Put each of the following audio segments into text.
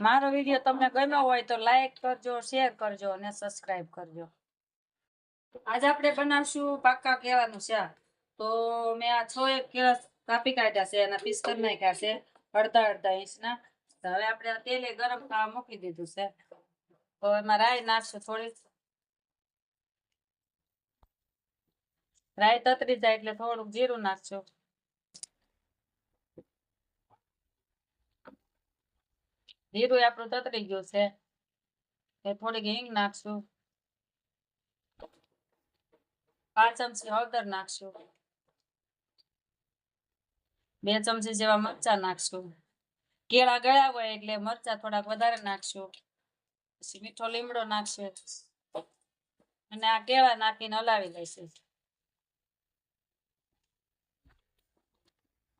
મારો વીડિયો તમને ગમ્યો હોય તો લાઈક કરજો શેર કરજો અને સબસ્ક્રાઇબ કરજો. આજે આપણે બનાવશું પાક્કા કેળાનું શાક. તો મેં આ છ એક કેળા કાપી કાઢ્યા છે અને પીસ કરી નાખ્યા છે અડધા અડધા ઇંચના. હવે આપણે આ તેલે ગરમ થવા મૂકી દીધું છે. તો એમાં રાઈ નાખશું થોડીક. રાઈ તતરી જાય એટલે થોડુંક જીરું નાખશું. જીરું આપણું તતરી ગયું છે. એ થોડીક હિંગ નાખશું. પાંચ ચમચી હળદર નાખશું. બે ચમચી જેવા મરચા નાખશું. કેળા ગયા હોય એટલે મરચા થોડાક વધારે નાખશું. પછી મીઠો લીમડો નાખશું. અને આ કેળા નાખીને હલાવી લઈશું.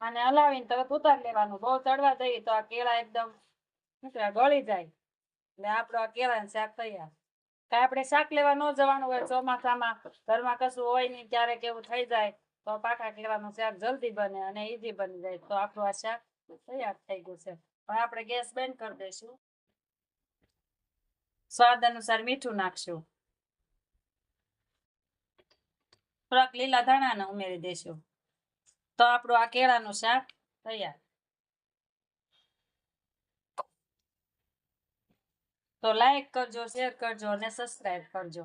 અને હલાવીને તરત ઉતારી લેવાનું. બહુ ચડવા દઈએ તો આ કેળા એકદમ ગળી જાય. ને આપણો આ શાક તૈયાર. કાંઈ આપણે શાક લેવા ન જવાનું હોય, ચોમાસામાં ઘરમાં કશું હોય નહીં ત્યારે કેવું થઈ જાય, તો પાકા કેળાનું શાક જલ્દી બને અને ઈઝી બની જાય. તો આપણું આ શાક તૈયાર થઈ ગયું છે. પણ આપણે ગેસ બંધ કરી દઈશું. સ્વાદ અનુસાર મીઠું નાખશું. થોડાક લીલા ધાણાને ઉમેરી દઈશું. તો આપણું આ કેળાનું શાક તૈયાર. તો લાઈક કરજો શેર કરજો અને સબસ્ક્રાઈબ કરજો.